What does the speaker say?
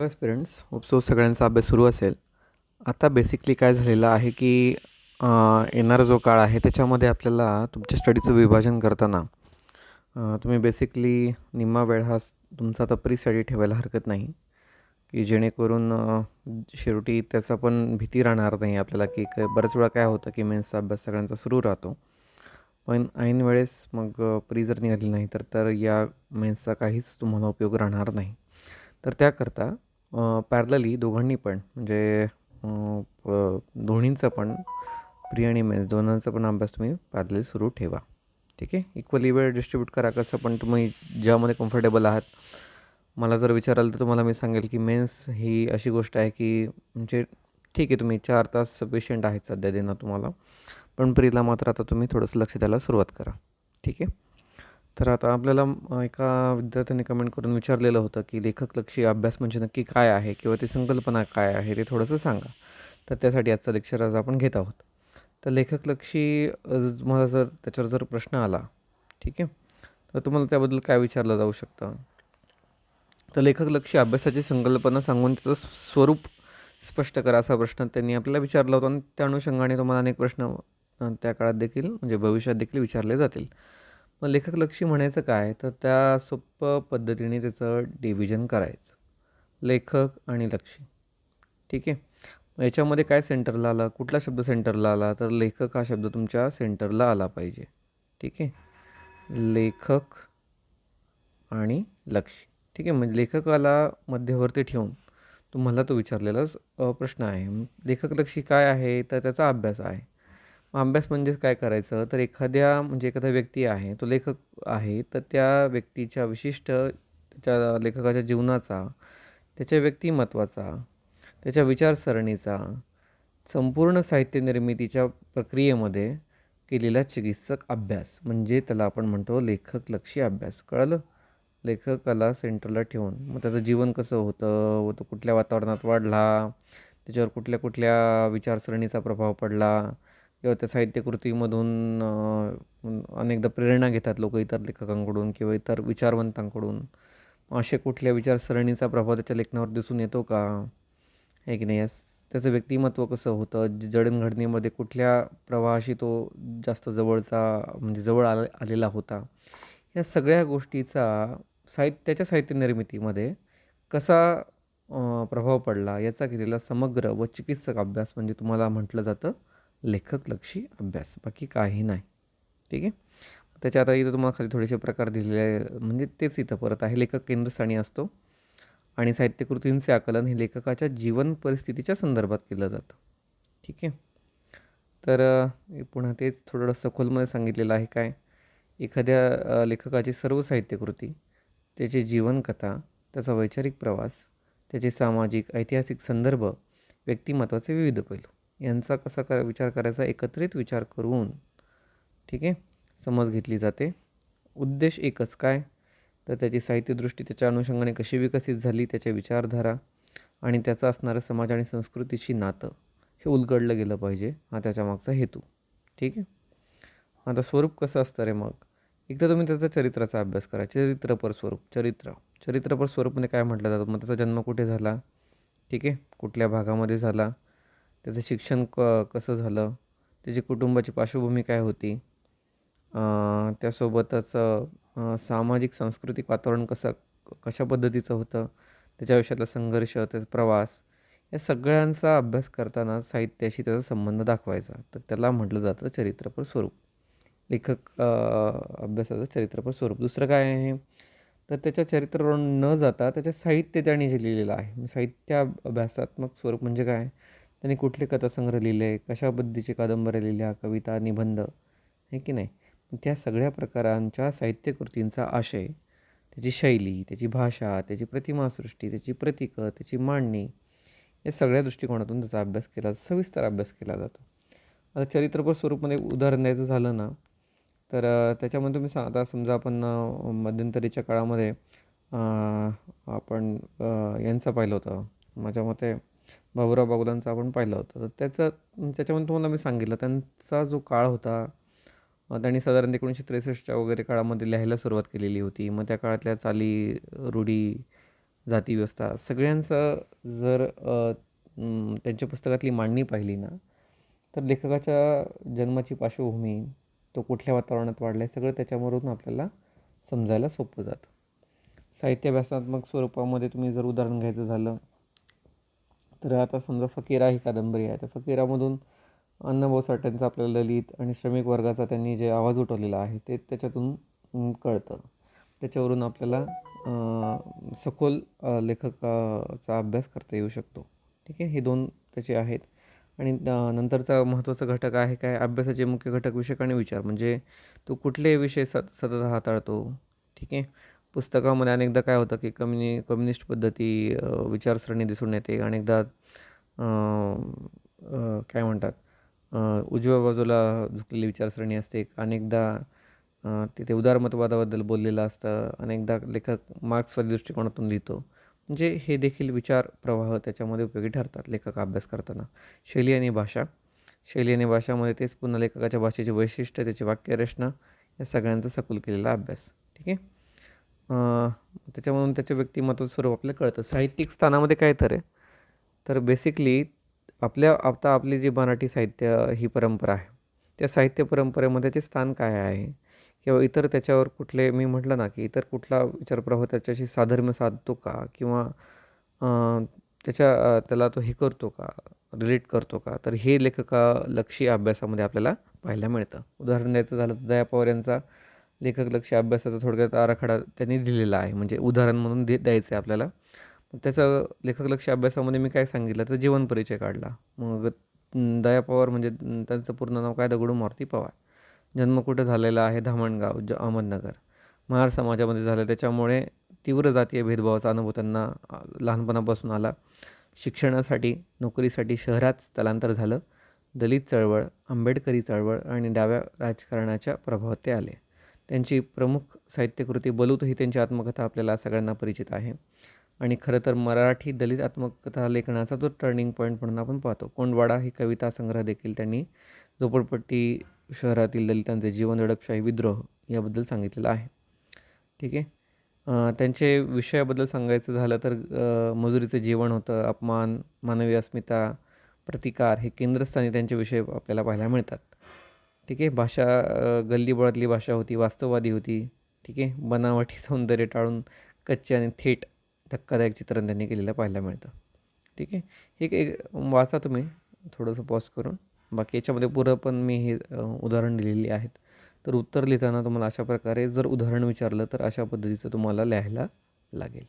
बस parents hope सगळ्यांचा अभ्यास सुरू असेल. आता बेसिकली काय झालेलं आहे की येणारा जो काळ आहे त्याच्यामध्ये आपल्याला तुमच्या स्टडीचं विभाजन करताना तुम्ही बेसिकली निम्मा वेळ हा तुमचा आता प्री स्टडी ठेवायला हरकत नाही. की जेणेकरून शेवटी त्याचा पण भीती राहणार नाही आपल्याला की बऱ्याच वेळा काय होतं की मेन्सचा अभ्यास सगळ्यांचा सुरू राहतो. पण ऐन वेळेस मग प्री जर निघाली नाही तर तर या मेन्सचा काहीच तुम्हाला उपयोग राहणार नाही. तर त्याकरता पॅरलली दोघांनी पण म्हणजे प- दोन्हींचा पण प्री आणि मेन्स दोघांचा पण अभ्यास तुम्ही पॅरलली सुरू ठेवा. ठीक आहे? इक्वली वेळ डिस्ट्रीब्यूट करा कसं पण तुम्ही ज्यामध्ये कम्फर्टेबल आहात. मला जर विचाराल तर तुम्हाला मी सांगेल की मेन्स ही अशी गोष्ट आहे की म्हणजे ठीक आहे तुम्ही चार तास सफिशियंट आहेत सध्या देणं तुम्हाला पण प्रीला मात्र आता तुम्ही थोडंसं लक्ष द्यायला सुरुवात करा. ठीक आहे? तर आता आपल्याला एका विद्यार्थ्याने कमेंट करून विचारलेलं होतं की लेखकलक्षी अभ्यास म्हणजे नक्की काय आहे किंवा ती संकल्पना काय आहे ते थोडंसं सांगा. तर त्यासाठी आजचा लेक्चर आज आपण घेत आहोत. तर लेखकलक्षी लक्षी तुम्हाला जर त्याच्यावर जर प्रश्न आला ठीक आहे? तर तुम्हाला त्याबद्दल काय विचारलं जाऊ शकतं? तर लेखकलक्षी अभ्यासाची संकल्पना सांगून त्याचं स्वरूप स्पष्ट करा असा प्रश्न त्यांनी आपल्याला विचारला होता आणि त्या अनुषंगाने तुम्हाला अनेक प्रश्न त्या काळात देखील म्हणजे भविष्यात देखील विचारले जातील. मग लेखकलक्षी म्हणायचं काय? तर त्या सोप्पं पद्धतीने त्याचं डिव्हिजन करायचं. लेखक आणि लक्षी ठीक आहे? याच्यामध्ये काय सेंटरला आला? कुठला शब्द सेंटरला आला? तर लेखक हा शब्द तुमच्या सेंटरला आला पाहिजे. ठीक आहे? लेखक आणि लक्षी ठीक आहे? म्हणजे लेखकाला मध्यवर्ती ठेवून तुम्हाला तो विचारलेलाच प्रश्न आहे. लेखक लेखकलक्षी काय आहे? तर त्याचा अभ्यास आहे. अभ्यास म्हणजेच काय करायचं? तर एखाद्या म्हणजे एखादा व्यक्ती आहे तो लेखक आहे तर त्या व्यक्तीच्या विशिष्ट त्याच्या लेखकाच्या जीवनाचा त्याच्या व्यक्तिमत्वाचा त्याच्या विचारसरणीचा संपूर्ण साहित्य निर्मितीच्या प्रक्रियेमध्ये केलेला चिकित्सक अभ्यास. म्हणजे त्याला आपण म्हणतो लेखक लक्षी अभ्यास. कळलं? लेखकाला सेंटरला ठेवून. मग त्याचं जीवन कसं होतं? व तो कुठल्या वातावरणात वाढला? त्याच्यावर कुठल्या कुठल्या विचारसरणीचा प्रभाव पडला? किंवा त्या साहित्यकृतीमधून अनेकदा प्रेरणा घेतात लोक इतर लेखकांकडून किंवा इतर विचारवंतांकडून. असे कुठल्या विचारसरणीचा प्रभाव त्याच्या लेखनावर दिसून येतो का? आहे की नाही? यास त्याचं व्यक्तिमत्व कसं होतं? जडणघडणीमध्ये कुठल्या प्रवाहाशी तो जास्त जवळचा म्हणजे जवळ आले आलेला होता? या सगळ्या गोष्टीचा साहित्याच्या साहित्य निर्मितीमध्ये कसा प्रभाव पडला? याचा केलेला समग्र व चिकित्सक अभ्यास म्हणजे तुम्हाला म्हटलं जातं. लेखकलक्षी अभ्यास. बाकी काही नाही. ठीक आहे? त्याच्या आता इथं तुम्हाला खाली थोडेसे प्रकार दिलेले म्हणजे तेच इथं परत आहे. लेखक केंद्रस्थानी असतो. आणि साहित्यकृतींचे आकलन हे लेखकाच्या जीवन परिस्थितीच्या संदर्भात केलं जातं. ठीक आहे? तर पुन्हा तेच थोडं सखोलमध्ये सांगितलेलं आहे काय? एखाद्या लेखकाची सर्व साहित्यकृती त्याची जीवनकथा त्याचा वैचारिक प्रवास त्याचे सामाजिक ऐतिहासिक संदर्भ व्यक्तिमत्वाचे विविध पैलू. यांचा कसा कर विचार करायचा एकत्रित विचार करून ठीक आहे समज घेतली जाते. उद्देश एकच काय? तर त्याची साहित्यदृष्टी त्याच्या अनुषंगाने कशी विकसित झाली त्याच्या विचारधारा आणि त्याचं असणारं समाज आणि संस्कृतीशी नातं हे उलगडलं गेलं पाहिजे हा त्याच्या मागचा हेतू ठीक आहे? आता स्वरूप कसं असतं रे मग? एकदा तुम्ही त्याचा चरित्राचा अभ्यास करा चरित्रपर स्वरूप चरित्र. चरित्रपर स्वरूपमध्ये म्हणजे काय म्हटलं जातं? मग त्याचा जन्म कुठे झाला? ठीक आहे कुठल्या भागामध्ये झाला? त्याचं शिक्षण क कसं झालं? त्याची कुटुंबाची पार्श्वभूमी काय होती? त्यासोबतच सामाजिक सांस्कृतिक वातावरण कसं कशा पद्धतीचं होतं? त्याच्या आयुष्यातला संघर्ष त्याचा प्रवास या सगळ्यांचा अभ्यास करताना साहित्याशी त्याचा संबंध दाखवायचा. तर त्याला म्हटलं जातं चरित्रपर स्वरूप. लेखक अभ्यासाचं चरित्रपर स्वरूप. दुसरं काय आहे? तर त्याच्या चरित्रवरून न जाता त्याच्या साहित्य त्याने जे लिहिलेलं आहे. साहित्य अभ्यासात्मक स्वरूप म्हणजे काय? त्यांनी कुठले कथासंग्रह लिहिले? कशा कादंबऱ्या लिहिल्या कविता निबंध? हे की नाही? त्या सगळ्या प्रकारांच्या साहित्यकृतींचा आशय त्याची शैली त्याची भाषा त्याची प्रतिमासृष्टी त्याची प्रतीकं त्याची मांडणी या सगळ्या दृष्टिकोनातून त्याचा अभ्यास केला सविस्तर अभ्यास केला जातो. आता चरित्रपर स्वरूपमध्ये उदाहरण द्यायचं झालं ना तर त्याच्यामध्ये तुम्ही सा आता समजा आपण मध्यंतरीच्या काळामध्ये आपण यांचं पाहिलं होतं. माझ्या मते भाऊराव बागुलांचा आपण पाहिलं होतं. तर त्याचं त्याच्यामध्ये तुम्हाला मी सांगितलं त्यांचा जो काळ होता त्यांनी साधारण एकोणीसशे त्रेसष्टच्या वगैरे काळामध्ये लिहायला सुरुवात केलेली होती. मग त्या काळातल्या चाली रूढी जातीव्यवस्था सगळ्यांचं जर त्यांच्या पुस्तकातली मांडणी पाहिली ना तर लेखकाच्या जन्माची पार्श्वभूमी तो कुठल्या वातावरणात वाढला आहे सगळं त्याच्यावरून आपल्याला समजायला सोपं जातं. साहित्याभ्यासात्मक स्वरूपामध्ये तुम्ही जर उदाहरण घ्यायचं झालं तर आता समजा फकीरा ही कादंबरी आहे. तर फकीरामधून अण्णाभाऊ साठ्यांचा आपल्याला ललित आणि श्रमिक वर्गाचा त्यांनी जे आवाज उठवलेला आहे ते त्याच्यातून कळतं. त्याच्यावरून आपल्याला सखोल लेखकाचा अभ्यास करता येऊ शकतो. ठीक आहे? हे दोन त्याचे आहेत. आणि नंतरचा महत्त्वाचा घटक आहे काय? अभ्यासाचे मुख्य घटक विषयक आणि विचार. म्हणजे तो कुठले विषय सत सतत हाताळतो? ठीक आहे? पुस्तकामध्ये अनेकदा काय होतं की कम्युनि कम्युनिस्ट पद्धती विचारसरणी दिसून येते. अनेकदा काय म्हणतात उजव्या बाजूला झुकलेली विचारसरणी असते. अनेकदा तिथे उदारमतवादाबद्दल बोललेलं असतं. अनेकदा लेखक मार्क्सवादी दृष्टिकोनातून लिहितो. म्हणजे हे देखील विचार प्रवाह त्याच्यामध्ये उपयोगी ठरतात लेखक अभ्यास करताना. शैली आणि भाषा. शैली आणि भाषामध्ये तेच पुन्हा लेखकाच्या भाषेचे वैशिष्ट्य त्याची वाक्यरचना या सगळ्यांचा सखोल केलेला अभ्यास. ठीक आहे? त्याच्यामधून त्याच्या व्यक्तिमत्व स्वरूप आपल्याला कळतं. साहित्यिक स्थानामध्ये काय तर आहे. तर बेसिकली आपल्या आता आपली जी मराठी साहित्य ही परंपरा आहे त्या साहित्य परंपरेमध्ये त्याचे स्थान काय आहे? किंवा इतर त्याच्यावर कुठले मी म्हटलं ना की इतर कुठला विचारप्रवाह त्याच्याशी साधर्म्य साधतो का? किंवा त्याच्या त्याला तो हे करतो का? रिलेट करतो का? तर हे लेखकालक्षी अभ्यासामध्ये आपल्याला पाहायला मिळतं. उदाहरण द्यायचं झालं तर दया पवार यांचा लेखक लक्ष अभ्यासाचा थोडक्यात आराखडा त्यांनी दिलेला आहे. म्हणजे उदाहरण म्हणून दे द्यायचं आहे आपल्याला. त्याचं लेखक लक्ष अभ्यासामध्ये मी काय सांगितलं? तर जीवन परिचय काढला. मग दया पवार म्हणजे त्यांचं पूर्ण नाव काय? दगडू मारुती पवार. जन्म कुठं झालेला आहे? धामणगाव ज अहमदनगर. महार समाजामध्ये झालं. त्याच्यामुळे तीव्र जातीय भेदभावाचा अनुभव त्यांना लहानपणापासून आला. शिक्षणासाठी नोकरीसाठी शहरात स्थलांतर झालं. दलित चळवळ आंबेडकरी चळवळ आणि डाव्या राजकारणाच्या प्रभावात ते आले. त्यांची प्रमुख साहित्यकृती बलूत ही त्यांची आत्मकथा आपल्याला सगळ्यांना परिचित आहे. आणि खरं तर मराठी दलित आत्मकथा लेखनाचा तो टर्निंग पॉईंट म्हणून आपण पाहतो. कोंडवाडा ही कविता संग्रह देखील त्यांनी झोपडपट्टी शहरातील दलितांचे जीवन दडपशाही विद्रोह याबद्दल सांगितलेलं आहे. ठीक आहे? त्यांचे विषयाबद्दल सांगायचं झालं तर मजुरीचं जीवन होतं अपमान मानवी अस्मिता प्रतिकार हे केंद्रस्थानी त्यांचे विषय आपल्याला पाहायला मिळतात. ठीक आहे? भाषा गल्लीबळातली गल्लीबोळातली भाषा होती वास्तववादी होती. ठीक आहे? बनावटी सौंदर्य टाळून कच्चे आणि थेट धक्कादायक चित्रण त्यांनी केलेलं पाहायला मिळतं. ठीक आहे? हे एक वाचा तुम्ही. थोडंसं पॉज करून. बाकी याच्यामध्ये पुरं पण मी हे उदाहरण दिलेली आहेत. तर उत्तर लिहिताना तुम्हाला अशा प्रकारे जर उदाहरण विचारलं तर अशा पद्धतीचं तुम्हाला लिहायला लागेल.